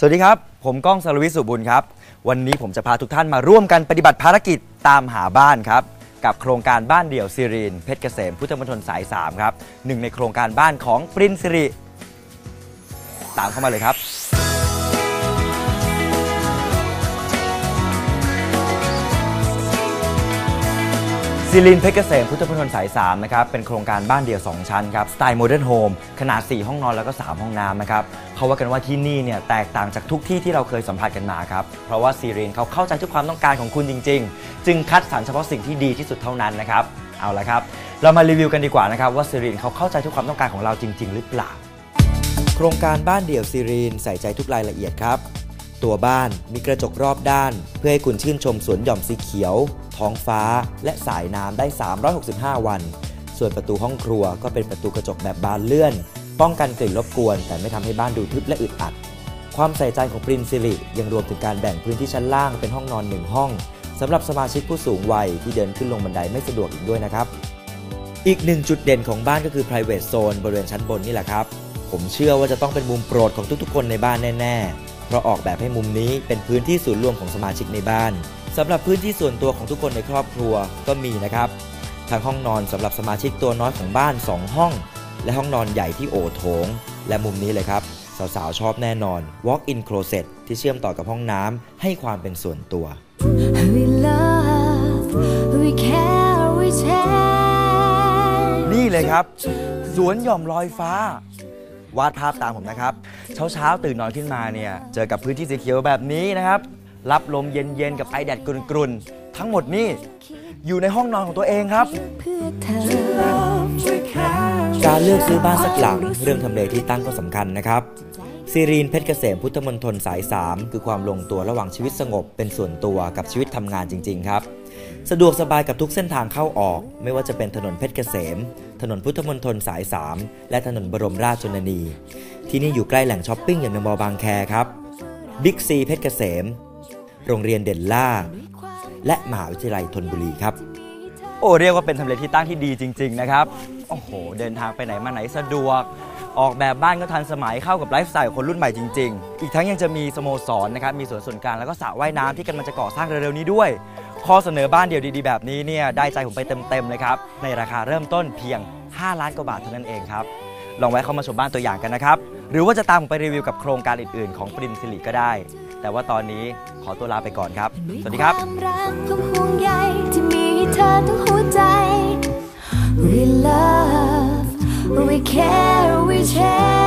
สวัสดีครับ ผมก้องสรวิทย์สุบุญครับ วันนี้ผมจะพาทุกท่านมาร่วมกันปฏิบัติภารกิจตามหาบ้านครับ กับโครงการบ้านเดี่ยวซีรีน เพชรเกษมพุทธมณฑลสาย 3 ครับหนึ่งในโครงการบ้านของปรินซิริตามเข้ามาเลยครับ ซีลินเพชรเกษมพุทธมณฑลสาย3นะครับเป็นโครงการบ้านเดี่ยว 2 ชั้นครับสไตล์โมเดิร์นโฮมขนาด 4 ห้องนอนแล้วก็ 3 ห้องน้ำนะครับเขาว่ากันว่าที่นี่เนี่ยแตกต่างจากทุกที่ที่เราเคยสัมผัสกันมาครับเพราะว่าซีรีนเขาเข้าใจทุกความต้องการของคุณจริง ๆ จึงคัดสรรเฉพาะสิ่งที่ดีที่สุดเท่านั้นนะครับเอาละครับ เรามารีวิวกันดีกว่านะครับว่าซีรีนเขาเข้าใจทุกความต้องการของเราจริง ๆ หรือเปล่า โครงการบ้านเดี่ยวซีรีนใส่ใจทุกรายละเอียดครับ ตัวบ้านมีกระจกรอบด้าน เพื่อให้คุณชื่นชมสวนหย่อมสีเขียว ท้องฟ้า และสายน้ำได้ 365 วัน ส่วนประตูห้องครัวก็เป็นประตูกระจกแบบบานเลื่อน ป้องกันกลิ่นรบกวน แต่ไม่ทำให้บ้านดูทึบและอึดอัด ความใส่ใจของปรินซิลิยังรวมถึงการแบ่งพื้นที่ชั้นล่างเป็นห้องนอนหนึ่งห้องสำหรับสมาชิกผู้สูงวัยที่เดินขึ้นลงบันไดไม่สะดวกอีกด้วยนะครับ อีกหนึ่งจุดเด่นของบ้านก็คือ private zone บริเวณชั้นบนนี่แหละครับ ผมเชื่อว่าจะต้องเป็นมุมโปรดของทุกๆ คนในบ้านแน่ ๆ เพราะออกแบบให้มุมนี้เป็นพื้นที่ศูนย์รวมของสมาชิกในบ้านสำหรับพื้นที่ส่วนตัวของทุกคนในครอบครัวก็มีนะครับทั้งห้องนอนสำหรับสมาชิกตัวน้อยของบ้าน 2 ห้อง และห้องนอนใหญ่ที่โอโถง และมุมนี้เลยครับ สาวๆ ชอบแน่นอน walk-in closet ที่เชื่อมต่อกับห้องน้ำให้ความเป็นส่วนตัว We love, we care, we take. นี่เลยครับ สวนหย่อมลอยฟ้า วาดภาพตามผมนะครับเช้าเช้าๆ ตื่นนอนขึ้นมาเนี่ย เจอกับพื้นที่สีเขียวแบบนี้นะครับ รับลมเย็นๆ กับไอแดดกรุ่นๆ ทั้งหมดนี่อยู่ในห้องนอนของตัวเองครับ การเลือกซื้อบ้านสักหลัง เรื่องทำเลที่ตั้งก็สำคัญนะครับซีรีนเพชรเกษมพุทธมณฑลสาย 3 คือความลงตัวระหว่างชีวิตสงบเป็นส่วนตัวกับชีวิตทำงานจริง ๆ ครับ สะดวกสบายกับทุกเส้นทางเข้าออก ไม่ว่าจะเป็นถนนเพชรเกษม ถนนพุทธมณฑลสาย 3 และถนนบรมราชชนนี ที่นี่อยู่ใกล้แหล่งช้อปปิ้งอย่างเดอะมอบางแคครับบิ๊กซีเพชรเกษม โรงเรียนเด่นล่า และมหาวิทยาลัยธนบุรีครับ โอ้เรียกว่าเป็นทำเลที่ตั้งที่ดีจริง ๆ นะครับ โอ้โห เดินทางไปไหนมาไหนสะดวก ออกแบบบ้านก็ทันสมัยเข้ากับไลฟ์สไตล์ของคนรุ่นใหม่จริง ๆ อีกทั้งยังจะมีสโมสรนะครับ มีสวนส่วนกลางแล้วก็สระว่ายน้ำที่กำลังจะก่อสร้างเร็วๆนี้ด้วย ข้อเสนอบ้านเดี่ยวดีๆ แบบนี้เนี่ยได้ใจผมไปเต็มๆเลยครับในราคาเริ่มต้นเพียง 5 ล้านกว่าบาทเท่านั้นเองครับลองแวะเข้ามาชมบ้านตัวอย่างกันนะครับ หรือว่าจะตามผมไปรีวิวกับโครงการอื่นๆ ของปรินซิลิก็ได้ แต่ว่าตอนนี้ขอตัวลาไปก่อนครับ สวัสดีครับความรักความห่วงใยที่มีให้เธอทั้งหัวใจ We love, we care,